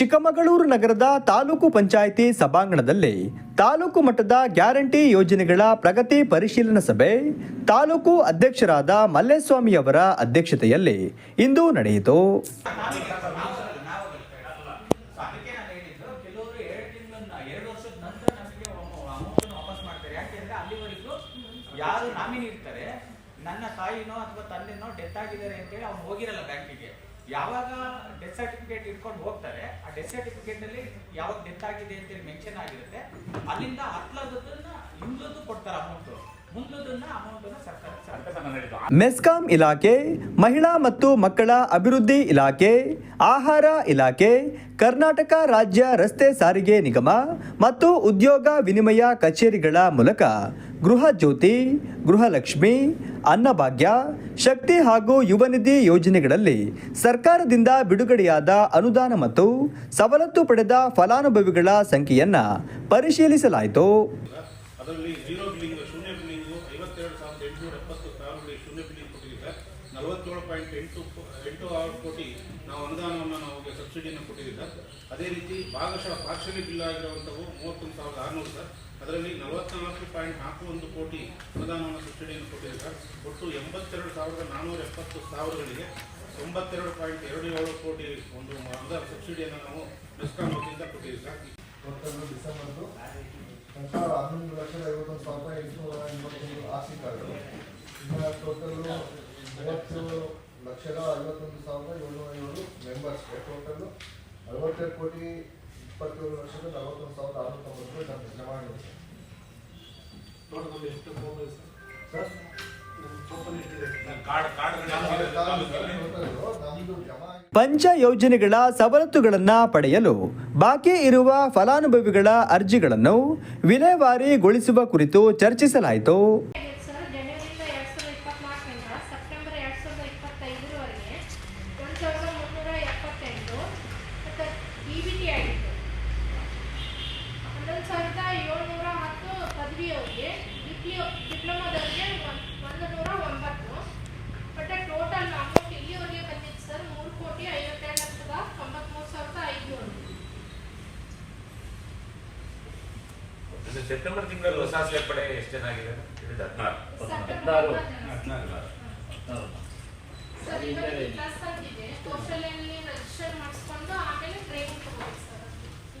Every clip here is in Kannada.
ಚಿಕ್ಕಮಗಳೂರು ನಗರದ ತಾಲೂಕು ಪಂಚಾಯಿತಿ ಸಭಾಂಗಣದಲ್ಲಿ ತಾಲೂಕು ಮಟ್ಟದ ಗ್ಯಾರಂಟಿ ಯೋಜನೆಗಳ ಪ್ರಗತಿ ಪರಿಶೀಲನಾ ಸಭೆ ತಾಲೂಕು ಅಧ್ಯಕ್ಷರಾದ ಮಲ್ಲೇಸ್ವಾಮಿ ಅವರ ಅಧ್ಯಕ್ಷತೆಯಲ್ಲಿ ಇಂದು ನಡೆಯಿತು. ಯಾರು ನಾಮಿನಿ ಇರ್ತಾರೆ, ನನ್ನ ತಾಯಿನೋ ಅಥವಾ ತಂದೆನೋ ಡೆತ್ ಆಗಿದ್ದಾರೆ ಅಂತೇಳಿ ಅವ್ನು ಹೋಗಿರಲ್ಲ ಬ್ಯಾಂಕಿಗೆ. ಯಾವಾಗ ಡೆತ್ ಸರ್ಟಿಫಿಕೇಟ್ ಇಟ್ಕೊಂಡು ಹೋಗ್ತಾರೆ, ಆ ಡೆತ್ ಸರ್ಟಿಫಿಕೇಟ್ ಅಲ್ಲಿ ಯಾವಾಗ ಡೆತ್ ಆಗಿದೆ ಅಂತೇಳಿ ಮೆನ್ಷನ್ ಆಗಿರುತ್ತೆ. ಅಲ್ಲಿಂದ ಹತ್ಲದನ್ನ ಹಿಂದೂ ಕೊಡ್ತಾರೆ ಅಮೌಂಟ್ ಮೆಸ್ಕಾಂ ಇಲಾಖೆ, ಮಹಿಳಾ ಮತ್ತು ಮಕ್ಕಳ ಅಭಿವೃದ್ಧಿ ಇಲಾಖೆ, ಆಹಾರ ಇಲಾಖೆ, ಕರ್ನಾಟಕ ರಾಜ್ಯ ರಸ್ತೆ ಸಾರಿಗೆ ನಿಗಮ ಮತ್ತು ಉದ್ಯೋಗ ವಿನಿಮಯ ಕಚೇರಿಗಳ ಮೂಲಕ ಗೃಹ ಜ್ಯೋತಿ, ಗೃಹಲಕ್ಷ್ಮಿ, ಅನ್ನಭಾಗ್ಯ, ಶಕ್ತಿ ಹಾಗೂ ಯುವ ನಿಧಿ ಯೋಜನೆಗಳಲ್ಲಿ ಸರ್ಕಾರದಿಂದ ಬಿಡುಗಡೆಯಾದ ಅನುದಾನ ಮತ್ತು ಸವಲತ್ತು ಪಡೆದ ಫಲಾನುಭವಿಗಳ ಸಂಖ್ಯೆಯನ್ನು ಪರಿಶೀಲಿಸಲಾಯಿತು. ಅದರಲ್ಲಿ ಜೀರೋ ಬಿಲ್ಲಿಂಗ್ ಶೂನ್ಯ ಬಿಲ್ಲಿಂಗು ಐವತ್ತೆರಡು ಸಾವಿರದ ಎಂಟುನೂರ ಎಪ್ಪತ್ತು ಸಾವಿರಗಳಿಗೆ ಶೂನ್ಯ ಬಿಲ್ಲಿಂಗ್ ಕೊಟ್ಟಿದ್ದಾರೆ. ನಲವತ್ತೇಳು ಪಾಯಿಂಟ್ ಎಂಟು ಎಂಟು ಆರು ಕೋಟಿ ನಾವು ಅನುದಾನವನ್ನು ನಾವು ಸಬ್ಸಿಡಿಯನ್ನು ಕೊಟ್ಟಿದ್ದೆ ಅದೇ ರೀತಿ ಭಾಗಶಃ ಪಾರ್ಷಲಿ ಬಿಲ್ ಆಗಿರುವಂಥವು ಮೂವತ್ತೊಂದು ಸಾವಿರದ ಆರುನೂರು ಸರ್. ಅದರಲ್ಲಿ ನಲವತ್ನಾಲ್ಕು ಪಾಯಿಂಟ್ ನಾಲ್ಕು ಒಂದು ಕೋಟಿ ಅನುದಾನವನ್ನು ಸಬ್ಸಿಡಿಯನ್ನು ಕೊಟ್ಟಿದೆ ಸರ್. ಒಟ್ಟು ಎಂಬತ್ತೆರಡು ಸಾವಿರದ ನಾನ್ನೂರ ಎಪ್ಪತ್ತು ಸಾವಿರಗಳಿಗೆ ತೊಂಬತ್ತೆರಡು ಪಾಯಿಂಟ್ ಎರಡು ಏಳು ಕೋಟಿ ಒಂದು ಅನುದಾನ ಸಬ್ಸಿಡಿಯನ್ನು ನಾವು ಡಿಸ್ಕೌಂಟ್ ಕೊಟ್ಟಿದ್ದೆ ಸರ್ ಟೋಟಲ್ ಸಾವಿರದ ಹನ್ನೊಂದು ಲಕ್ಷದ ಐವತ್ತೊಂದು ಸಾವಿರದ ಎಂಟುನೂರ ಎಂಬತ್ತೊಂದು ಆಸ್ತಿ ಕಾರ್ಡ್ಗಳು. ಇನ್ನು ಟೋಟಲ್ಲು ಮೂವತ್ತು ಲಕ್ಷದ ಐವತ್ತೊಂದು ಸಾವಿರದ ಏಳ್ನೂರ ಏಳು ಮೆಂಬರ್ಸ್ಗೆ ಟೋಟಲ್ಲು ಅರವತ್ತೆರಡು ಕೋಟಿ ಇಪ್ಪತ್ತೇಳು ಲಕ್ಷದ ನಲವತ್ತೊಂದು ಸಾವಿರದ ಆರುನೂರ ತೊಂಬತ್ತು ರೂಪಾಯಿ ನಮ್ಮ ಜಮಾ ಆಗಿದೆ ಸರ್? ಕಾರ್ಡ್ ಕಾರ್ಡ್ ಟೋಟಲ್ಲು ಪಂಚ ಯೋಜನೆಗಳ ಸವಲತ್ತುಗಳನ್ನು ಪಡೆಯಲು ಬಾಕಿ ಇರುವ ಫಲಾನುಭವಿಗಳ ಅರ್ಜಿಗಳನ್ನು ವಿಲೇವಾರಿಗೊಳಿಸುವ ಕುರಿತು ಚರ್ಚಿಸಲಾಯಿತು. ಸಾವಿರದ ಇಪ್ಪತ್ತೈದರವರೆಗೆ ಒಂದು ಸಾವಿರದ ಮುನ್ನೂರ ಎಪ್ಪತ್ತೆಂಟು ಮತ್ತು ಇ ಬಿ ಟಿ ಆಗಿತ್ತು ಹನ್ನೊಂದು ಸಾವಿರದ ಏಳ್ನೂರ ಹತ್ತು ಪದವಿಯವರಿಗೆ ಡಿಪ್ಲಿ ಡಿಪ್ಲೊಮಾದವರಿಗೆ ಒಂದು ನೂರ ಒಂಬತ್ತು ಬಟ್ ಟೋಟಲ್ ಅಮೌಂಟ್ ಇಲ್ಲಿವರೆಗೆ ಬಂದಿತ್ತು ಸರ್ ಮೂರು ಕೋಟಿ ಐವತ್ತೆರಡು ಲಕ್ಷದ ತೊಂಬತ್ಮೂರು ಸಾವಿರದ ಐದುನೂರು ಇದು ಸೆಪ್ಟೆಂಬರ್ ತಿಂಗಳಲ್ಲಿ ಹೊಸ ಸೇರ್ಪಡೆ ಎಷ್ಟು ಚೆನ್ನಾಗಿದೆ ಇದು ಹದಿನಾರು.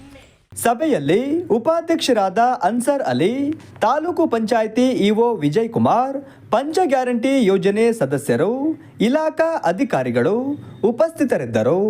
ಇನ್ಮೇಲೆ ಸಭೆಯಲ್ಲಿ ಉಪಾಧ್ಯಕ್ಷರಾದ ಅನ್ಸರ್ ಅಲಿ ತಾಲೂಕು ಪಂಚಾಯಿತಿ ಇಒ ವಿಜಯ್ ಕುಮಾರ್ ಪಂಚ ಗ್ಯಾರಂಟಿ ಯೋಜನೆ ಸದಸ್ಯರು ಇಲಾಖಾ ಅಧಿಕಾರಿಗಳು ಉಪಸ್ಥಿತರಿದ್ದರು.